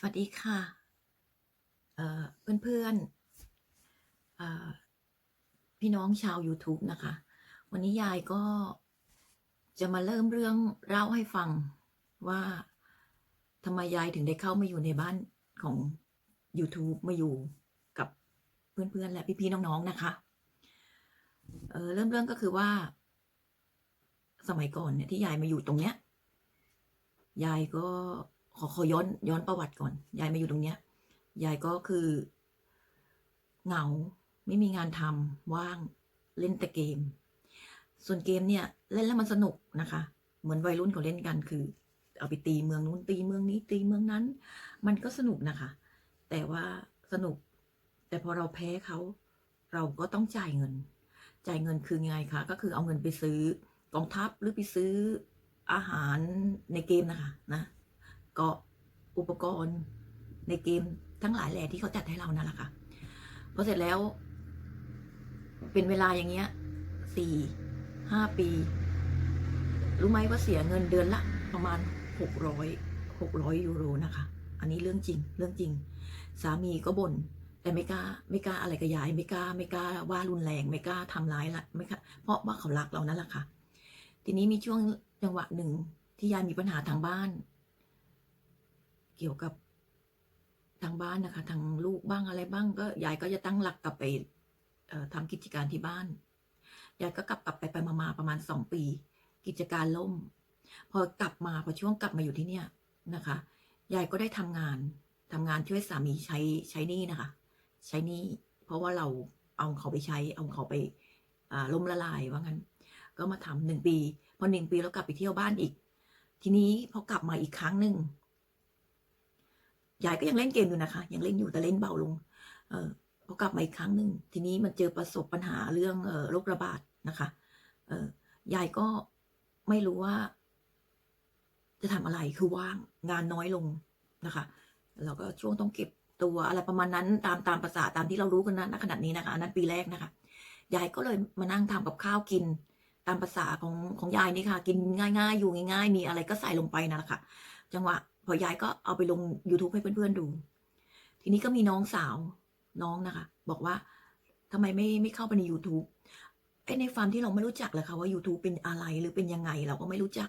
สวัสดีค่ะเเพื่อนๆพี่น้องชาว YouTube นะคะ วันนี้ยายก็จะมาเริ่มเรื่องเล่าให้ฟังว่าทำไมยายถึงได้เข้ามาอยู่ในบ้านของ YouTube มาอยู่กับเพื่อนๆ และพี่ๆน้องๆนะคะเเริ่มเรื่องก็คือว่า สมัยก่อนเนี่ยที่ยายมาอยู่ตรงเนี้ยยายก็ ขอขอย้อนย้อนประวัติก่อน ยายมาอยู่ตรงเนี้ย ยายก็คือ เหงาไม่มีงานทำว่างเล่นแต่เกม ส่วนเกมเนี่ย เล่นแล้วมันสนุกนะคะ เหมือนวัยรุ่นเขาเล่นกันคือ เอาไปตีเมืองนู้นตีเมืองนี้ตีเมืองนั้น มันก็สนุกนะคะ แต่ว่าสนุก แต่พอเราแพ้เขาเราก็ต้องจ่ายเงิน จ่ายเงินคือไงคะก็คือเอาเงินไปซื้อกองทัพหรือไปซื้ออาหารในเกมนะคะนะ ก็อุปกรณ์ในเกมทั้งหลายแหล่ที่เขาจัดให้เรานั่นแหละค่ะพอเสร็จแล้ว เป็นเวลาอย่างเงี้ยสี่ห้าปี รู้ไหมว่าเสียเงินเดือนละประมาณหกร้อยหกร้อยยูโรนะคะ อันนี้เรื่องจริง เรื่องจริง สามีก็บน่นแต่ไม่กล้าไม่กล้าอะไรกับยายไม่กล้าไม่กล้าว่ารุนแรงไม่กล้าทำร้ายละไม่กล้าเพราะว่าเขารักเรานั่นแหละค่ะ ทีนี้มีช่วงจังหวะหนึ่งที่ยายมีปัญหาทางบ้าน เกี่ยวกับทางบ้านนะคะ ทางลูกบ้างอะไรบ้าง ก็ยายก็จะตั้งหลักกลับไปเอ่อทำกิจการที่บ้านยายก็กลับกลับไปไปมามาประมาณสองปี กิจการล่ม พอกลับมาพอช่วงกลับมาอยู่ที่เนี่ยนะคะยายก็ได้ทำงานทำงานช่วยสามีใช้ใช้นี้นะคะ ใช้นี้เพราะว่าเราเอาเขาไปใช้เอาเขาไปอ่าล้มละลายว่างั้น ก็มาทำหนึ่งปี พอหนึ่งปีแล้วกลับไปเที่ยวบ้านอีก ทีนี้พอกลับมาอีกครั้งหนึ่ง ยายก็ยังเล่นเกมอยู่นะคะ ยังเล่นอยู่แต่เล่นเบาลง เออพอกลับมาอีกครั้งหนึ่งทีนี้มันเจอประสบปัญหาเรื่องเออโรคระบาดนะคะ เออยายก็ไม่รู้ว่า จะทำอะไรคือว่างงานน้อยลงนะคะแล้วก็ช่วงต้องเก็บตัวอะไรประมาณนั้นตามตามภาษาตามที่เรารู้กันนะณขนาดนี้นะคะนนั้นปีแรกนะคะยายก็เลยมานั่งทำกับข้าวกิน ตามภาษาของของยายนี่ค่ะ กินง่าย ๆ อยู่ง่าย ๆ มีอะไรก็ใส่ลงไปนั่นแหละค่ะ จังหวะ พอยายก็เอาไปลง YouTube ให้เพื่อนๆดู ทีนี้ก็มีน้องสาวน้องนะคะ บอกว่าทำไมไม่ไม่เข้าไปใน YouTube ไอ้ในฟาร์มที่เราไม่รู้จักเลยค่ะว่า YouTube เป็นอะไรหรือเป็นยังไง เราก็ไม่รู้จัก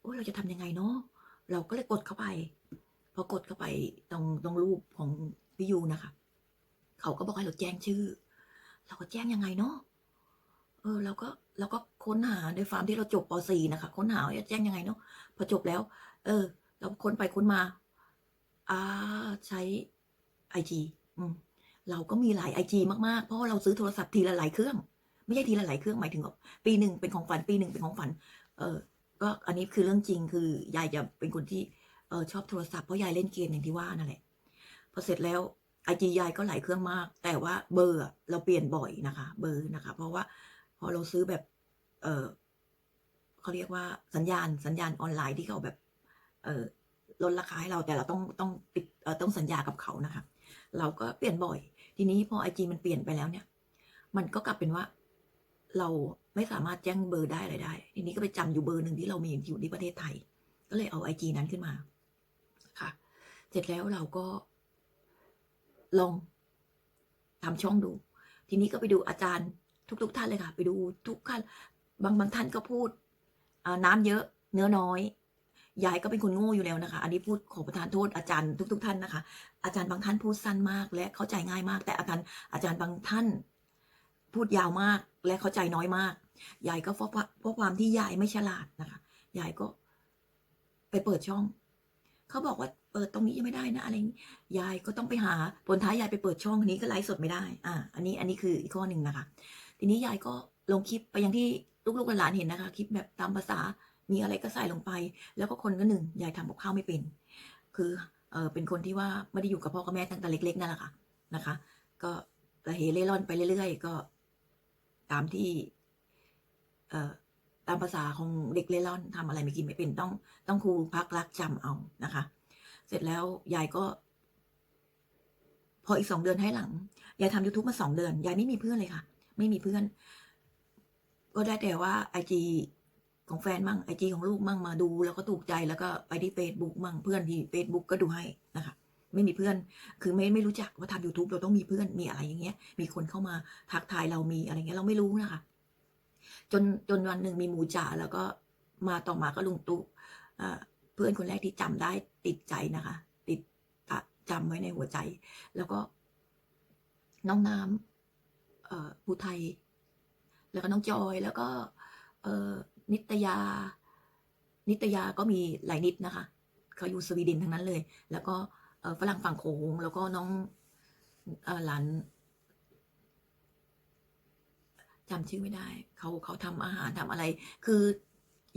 โอ้ยเราจะทำยังไงเนาะเราก็เลยกดเข้าไป พอกดเข้าไปตรงตรงรูปของพี่ยูนะคะ เขาก็บอกให้เราแจ้งชื่อ เราก็แจ้งยังไงเนาะเออเราก็เราก็ค้นหาในฟาร์มที่เราจบป .4 นะคะ ค้นหาจะแจ้งยังไงเนาะพอจบแล้ว เออ เราค้นไปค้นมาอ่าใช้ไอจีเราก็มีหลายไอจีมากๆ เพราะเราซื้อโทรศัพท์ทีละหลายเครื่อง ไม่ใช่ทีละหลายเครื่องหมายถึงว่าปีหนึ่งเป็นของฝัน ปีหนึ่งเป็นของฝัน เออก็อันนี้คือเรื่องจริงคือยายจะเป็นคนที่เออชอบโทรศัพท์เพราะยายเล่นเกมอย่างที่ว่านั่นแหละพอเสร็จแล้วไอจียายก็หลายเครื่องมาก แต่ว่าเบอร์เราเปลี่ยนบ่อยนะคะ เบอร์นะคะ เพราะว่าพอเราซื้อแบบ เออเขาเรียกว่าสัญญาณสัญญาณออนไลน์ที่เขาแบบ เออลดราคาให้เราแต่เราต้องต้องปิดเออต้องสัญญากับเขานะคะ เราก็เปลี่ยนบ่อย ทีนี้พอไอจีมันเปลี่ยนไปแล้วเนี่ย มันก็กลับเป็นว่า เราไม่สามารถแจ้งเบอร์ได้อะไรได้ ทีนี้ก็ไปจำอยู่เบอร์หนึ่งที่เรามีอยู่ที่ประเทศไทย ก็เลยเอาไอจีนั้นขึ้นมาค่ะ เสร็จแล้วเราก็ลองทำช่องดู ทีนี้ก็ไปดูอาจารย์ทุกๆทท่านเลยค่ะ ไปดูทุกท่านบางบางท่านก็พูดน้ำเยอะ เนื้อน้อย ยายก็เป็นคนโง่อยู่แล้วนะคะ อันนี้พูดขอประทานโทษอาจารย์ทุก ๆ ท่านนะคะ อาจารย์บางท่านพูดสั้นมาก และเข้าใจง่ายมาก แต่อาจารย์อาจารย์บางท่าน พูดยาวมากและเข้าใจน้อยมาก ยายก็เพราะเพราะความที่ยายไม่ฉลาดนะคะ ยายก็ไปเปิดช่อง เขาบอกว่าเปิดตรงนี้ยังไม่ได้นะอะไรยางนี้ยายก็ต้องไปหาผลท้ายยายไปเปิดช่องนี้ก็ไลฟ์สดไม่ได้ อ่า อันนี้อันนี้คืออีกข้อหนึ่งนะคะ ทีนี้ยายก็ลงคลิปไปอย่างที่ลูกๆหลานเห็นนะคะ คลิปแบบตามภาษา มีอะไรก็ใส่ลงไป แล้วก็คนก็หนึ่งยายทำกับข้าวไม่เป็น คือเออเป็นคนที่ว่าไม่ได้อยู่กับพ่อกับแม่ตั้งแต่เล็ก ๆนั่นแหละค่ะนะคะ ก็ระเหเร่ร่อนไปเรื่อยๆก็ ตามที่ เอ่อตามภาษาของเด็กเล่ร่อนทำอะไรไม่กินไม่เป็นต้องต้องครูพักรักจำเอานะคะ เสร็จแล้วยายก็ พออีกสองเดือนให้หลังยายทำยูทูบมาสองเดือนยายไม่มีเพื่อนเลยค่ะ ไม่มีเพื่อน ก็ได้แต่ว่าไอจี ของแฟนมั่งไอจีของลูกมั่งมาดู แล้วก็ถูกใจแล้วก็ไปที่เฟซบุ๊กมั่งเพื่อนที่เฟซบุ๊กก็ดูให้นะคะไม่มีเพื่อน คือไม่ไม่รู้จักว่าทำ YouTube เราต้องมีเพื่อน มีอะไรอย่างเงี้ย มีคนเข้ามาทักทายเรามีอะไรเงี้ย เราไม่รู้นะคะ จนจนวันหนึ่งมีหมูจ่าแล้วก็มาต่อมาก็ลุงตุ๊เอ่อเพื่อนคนแรกที่จำได้ติดใจนะคะ ติดอะจำไว้ในหัวใจ แล้วก็น้องน้ำเอ่อภูไทย แล้วก็น้องจอย แล้วก็เอ่อ นิตยา นิตยาก็มีหลายนิดนะคะเขาอยู่สวีเดนทั้งนั้นเลย แล้วก็ฝรั่งฝั่งโขงแล้วก็น้องหลานจำชื่อไม่ได้ เขาเขาทำอาหารทำอะไร คือ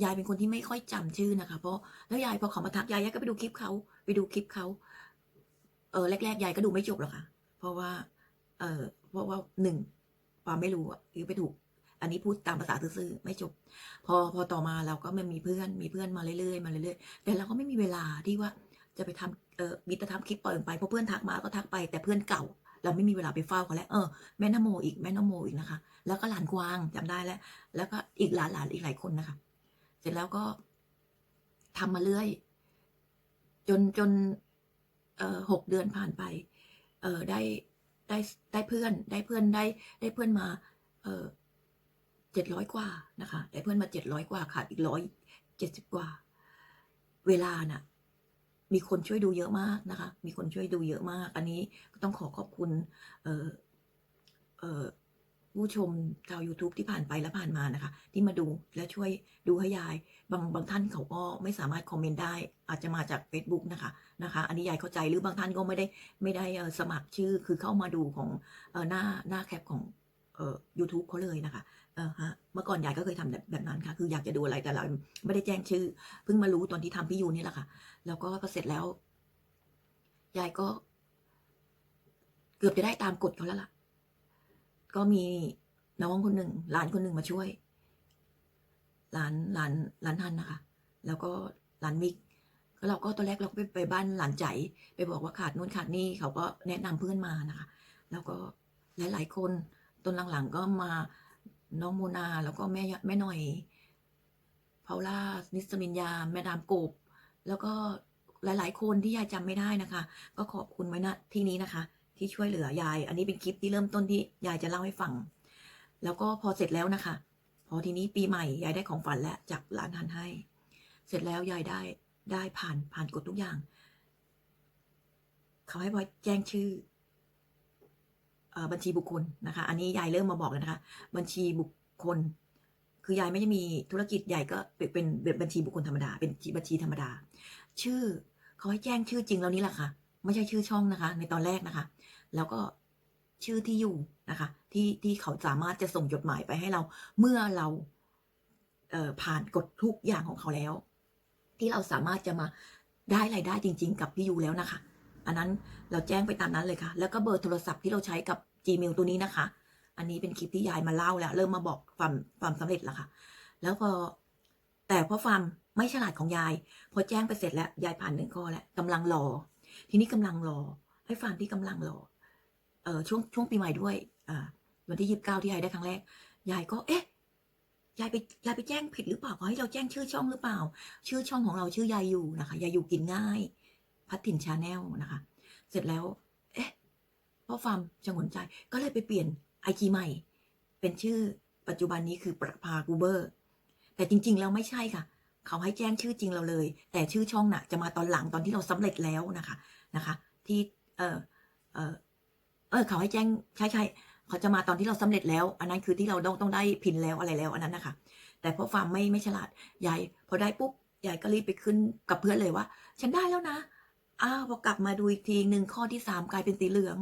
ยายเป็นคนที่ไม่ค่อยจำชื่อนะคะ เพราะแล้วยายพอเขามาทักยายยายก็ไปดูคลิปเขาไปดูคลิปเขาเออแรกๆยายก็ดูไม่จบหรอกค่ะ เพราะว่า เออเพราะว่าหนึ่งความไม่รู้อะคือไปถูก อันนี้พูดตามภาษาซื่อๆไม่จบ พอพอต่อมาเราก็มันมีเพื่อนมีเพื่อนมาเรื่อยๆมาเรื่อยๆแต่เราก็ไม่มีเวลาที่ว่าจะไปทำเออมีแต่ทำคลิปปล่อยไปเพราะเพื่อนทักมาก็ทักไปแต่เพื่อนเก่า เราไม่มีเวลาไปเฝ้าเขาแล้วเออแม่นโมอีกแม่นโมอีกนะคะ แล้วก็หลานกวางจำได้แล้ว แล้วก็อีกหลานหลานอีกหลายคนนะคะ เสร็จแล้วก็ทำมาเรื่อย จนจนเอ่อหกเดือนผ่านไป เออได้ได้ได้เพื่อนได้เพื่อนได้ได้เพื่อนมา เออ เจ็ดร้อยกว่านะคะได้เพื่อนมาเจ็ดร้อยกว่าขาดอีกร้อยเจ็ดสิบกว่า เวลาน่ะ มีคนช่วยดูเยอะมากนะคะ มีคนช่วยดูเยอะมาก อันนี้ก็ต้องขอขอบคุณ เออเออผู้ชมชาว YouTube ที่ผ่านไปและผ่านมานะคะ ที่มาดูและช่วยดูให้ยาย บางบางท่านเขาก็ไม่สามารถคอมเมนต์ได้ อาจจะมาจาก Facebook นะคะนะคะ อันนี้ยายเข้าใจหรือบางท่านก็ไม่ได้ไม่ได้สมัครชื่อคือเข้ามาดูของหน้าหน้าแคปของเอ่อ YouTube เขาเลยนะคะ เออฮะเมื่อก่อนยายก็เคยทำแบบแบบนั้นค่ะ คืออยากจะดูอะไรแต่เราไม่ได้แจ้งชื่อ เพิ่งมารู้ตอนที่ทำพี่ยูนี่แหละค่ะ แล้วก็พอเสร็จแล้ว ยายก็ เกือบจะได้ตามกฎเขาแล้วล่ะ ก็มีน้องคนหนึ่งหลานคนหนึ่งมาช่วย หลานหลานหลานทันนะคะ แล้วก็หลานมิกแล้วเราก็ตอนแรกเราก็ไปไปบ้านหลานใจ ไปบอกว่าขาดนู่นขาดนี่เขาก็แนะนำเพื่อนมานะคะ แล้วก็หลายๆคนตนหลังๆก็มา น้องโมนา แล้วก็แม่แม่หน่อยพาล่านิสมินยา แม่ดามโกบ แล้วก็หลาย ๆ คนที่ยายจำไม่ได้นะคะ ก็ขอบคุณไว้นะที่นี้นะคะ ที่ช่วยเหลือยาย อันนี้เป็นคลิปที่เริ่มต้นที่ยายจะเล่าให้ฟัง แล้วก็พอเสร็จแล้วนะคะ พอทีนี้ปีใหม่ยายได้ของฝันแล้วจากร้านทันให้ เสร็จแล้วยายได้ได้ผ่านผ่านกฎทุกอย่าง เขาให้บอยแจ้งชื่อ บัญชีบุคคลนะคะ อันนี้ยายเริ่มมาบอกแล้วนะคะ บัญชีบุคคล คือยายไม่ได้มีธุรกิจใหญ่ก็เป็นปนปนบัญชีบุคคลธรรมดา เป็นบัญชีธรรมดา ชื่อเขาให้แจ้งชื่อจริงแล้วนี่แหละค่ะ ไม่ใช่ชื่อช่องนะคะ ในตอนแรกนะคะ แล้วก็ชื่อที่อยู่นะคะ ที่ที่เขาสามารถจะส่งจดหมายไปให้เรา เมื่อเราเผ่านกฎทุกอย่างของเขาแล้ว ที่เราสามารถจะมาได้รายได้จริง ๆ กับพี่ยูแล้วนะคะ อันนั้นเราแจ้งไปตามนั้นเลยค่ะ แล้วก็เบอร์โทรศัพท์ที่เราใช้กับ Gmail ตัวนี้นะคะ อันนี้เป็นคลิปที่ยายมาเล่าแล้ว เริ่มมาบอกความความสำเร็จแล้วค่ะ แล้วพอแต่เพราะความไม่ฉลาดของยาย พอแจ้งไปเสร็จแล้วยายผ่านหนึ่งข้อแล้วกำลังรอ ทีนี้กำลังรอให้ฟังที่กำลังรอเออช่วงช่วงปีใหม่ด้วยอ่าวันที่ยี่สิบเก้าที่ยายได้ครั้งแรก ยายก็เอ๊ะยายไปยายไปแจ้งผิดหรือเปล่าขอให้เราแจ้งชื่อช่องหรือเปล่า ชื่อช่องของเราชื่อยายอยู่นะคะยายอยู่กินง่าย พัดถิ่นชาแนลนะคะ เสร็จแล้ว เอ๊ะพราะฟาร์มชงหนใจก็เลยไปเปลี่ยนไอจีใหม่ เป็นชื่อปัจจุบันนี้คือประภากูเบอร์ แต่จริง ๆ แล้วไม่ใช่ค่ะ เขาให้แจ้งชื่อจริงเราเลย แต่ชื่อช่องน่ะ จะมาตอนหลังตอนที่เราสำเร็จแล้วนะคะนะคะ ที่เออเออเออเขาให้แจ้งใช่ใช่เขาจะมาตอนที่เราสำเร็จแล้ว อันนั้นคือที่เราต้องต้องได้พินแล้วอะไรแล้วอันนั้นนะคะ แต่พราะฟาร์มไม่ไม่ฉลาดยายพอได้ปุ๊บยายก็รีบไปขึ้นกับเพื่อนเลยว่า ฉันได้แล้วนะ อ้าวพอกลับมาดูอีกทีหนึ่งข้อที่สามกลายเป็นสีเหลือง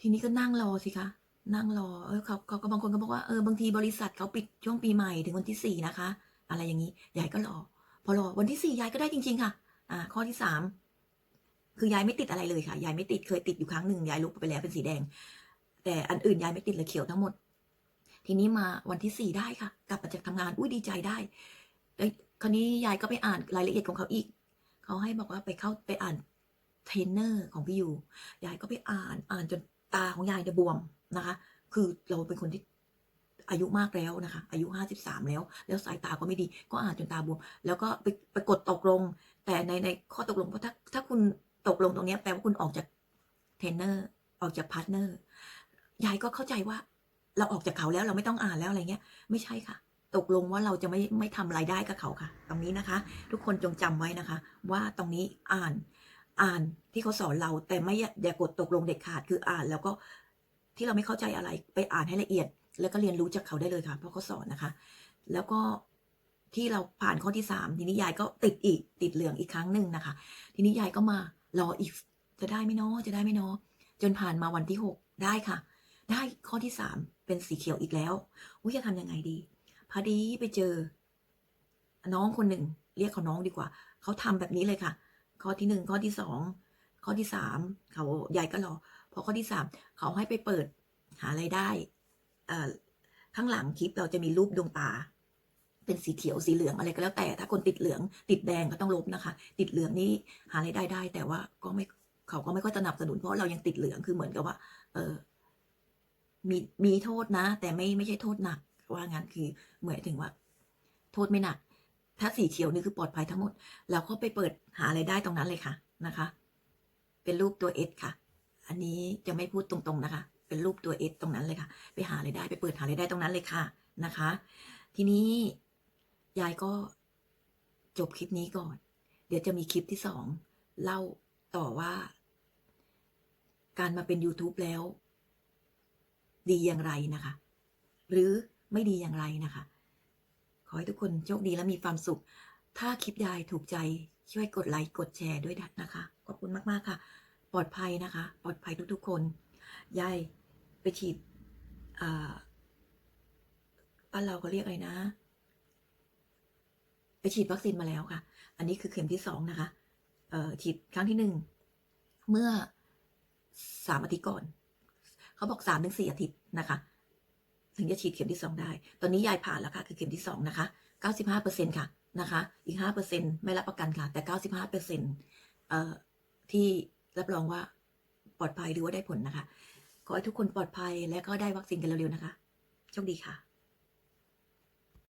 ทีนี้ก็นั่งรอสิคะ นั่งรอ เออเขาเขาก็บางคนก็บอกว่าเออบางทีบริษัทเขาปิดช่วงปีใหม่ถึงวันที่สี่นะคะ อะไรอย่างนี้ยายก็รอ พอรอวันที่สี่ยายก็ได้จริง ๆ ค่ะ อ่า ข้อที่สามคือยายไม่ติดอะไรเลยค่ะยายไม่ติดเคยติดอยู่ครั้งหนึ่งยายลบไปแล้วเป็นสีแดง แต่อันอื่นยายไม่ติดเลยเขียวทั้งหมด ทีนี้มาวันที่สี่ได้ค่ะ กลับมาจากทำงานอุ้ยดีใจได้แล้วคราวนี้ยายก็ไปอ่านรายละเอียดของเขาอีก เขาให้บอกว่าไปเข้าไปอ่านเทรนเนอร์ของพี่ยูยายก็ไปอ่านอ่านจนตาของยายจะบวมนะคะ คือเราเป็นคนที่อายุมากแล้วนะคะ อายุห้าสิบสามแล้ว แล้วสายตาก็ไม่ดี ก็อ่านจนตาบวม แล้วก็ไปไปกดตกลง แต่ในในข้อตกลงว่าถ้าถ้าคุณตกลงตรงนี้แปลว่าคุณออกจากเทรนเนอร์ออกจากพาร์ทเนอร์ยายก็เข้าใจว่า เราออกจากเขาแล้วเราไม่ต้องอ่านแล้วอะไรเงี้ย ไม่ใช่ค่ะ ตกลงว่าเราจะไม่ไม่ทำรายได้กับเขาค่ะ ตรงนี้นะคะ ทุกคนจงจำไว้นะคะ ว่าตรงนี้อ่านอ่านที่เขาสอนเราแต่ไม่อย่ากดตกลงเด็ดขาดคืออ่านแล้วก็ที่เราไม่เข้าใจอะไรไปอ่านให้ละเอียด แล้วก็เรียนรู้จากเขาได้เลยค่ะ เพราะเขาสอนนะคะ แล้วก็ที่เราผ่านข้อที่สามทีนี้ยายก็ติดอีกติดเหลืองอีกครั้งหนึ่งนะคะ ทีนี้ยายก็มารออีกจะได้ไหมเนาะจะได้ไหมเนาะจนผ่านมาวันที่หกได้ค่ะ ได้ข้อที่สามเป็นสีเขียวอีกแล้วอุ้ยจะทำยังไงดี พอดีไปเจอ น้องคนหนึ่ง เรียกเขาน้องดีกว่า เขาทำแบบนี้เลยค่ะ ข้อที่หนึ่งข้อที่สองข้อที่สามเขายายก็รอพอข้อที่สามเขาให้ไปเปิดหาไรายได้ข้างหลังคลิปเราจะมีรูปดวงตา เป็นสีเขียวสีเหลืองอะไรก็แล้วแต่ ถ้าคนติดเหลืองติดแดงก็ต้องลบนะคะ ติดเหลืองนี่หารายได้ได้ แต่ว่าก็ไม่เขาก็ไม่ค่อยสนับสนุนเพราะเรายังติดเหลืองคือเหมือนกับว่า เออมีมีโทษนะ แต่ไม่ไม่ใช่โทษหนัก ว่างั้นคือเหมือนถึงว่า โทษไม่หนัก ถ้าสีเขียวนี่คือปลอดภัยทั้งหมดเราก็ไปเปิดหาอะไรได้ตรงนั้นเลยค่ะนะคะ เป็นรูปตัวเอสค่ะ อันนี้จะไม่พูดตรงๆนะคะ เป็นรูปตัวเอสตรงนั้นเลยค่ะ ไปหาอะไรได้ไปเปิดหาอะไรได้ตรงนั้นเลยค่ะนะคะ ทีนี้ยายก็จบคลิปนี้ก่อน เดี๋ยวจะมีคลิปที่สองเล่าต่อว่า การมาเป็น YouTube แล้ว ดีอย่างไรนะคะ หรือ ไม่ดีอย่างไรนะคะ ขอให้ทุกคนโชคดีและมีความสุข ถ้าคลิปยายถูกใจช่วยกดไลค์กดแชร์ด้วยนะคะ ขอบคุณมากๆค่ะ ปลอดภัยนะคะ ปลอดภัยทุกๆคนยายไปฉีดอ่าบ้านเราก็เรียกอะไรนะ ไปฉีดวัคซีนมาแล้วค่ะ อันนี้คือเข็มที่สองนะคะเฉีดครั้งที่หนึ่งเมื่อสามอาทิตย์ก่อน เขาบอกสามถึงสี่อาทิตย์นะคะ ถึงจะฉีดเข็มที่สองได้ ตอนนี้ยายผ่านแล้วค่ะ คือเข็มที่สองนะคะเก้าสิบห้าเปอร์เซ็นค่ะนะคะ อีกห้าเปอร์เซ็นไม่รับประกันค่ะ แต่เก้าสิบห้าเปอร์เซ็นเอ่อที่รับรองว่าปลอดภัยหรือว่าได้ผลนะคะ ขอให้ทุกคนปลอดภัยและก็ได้วัคซีนกันเร็วๆนะคะ โชคดีค่ะ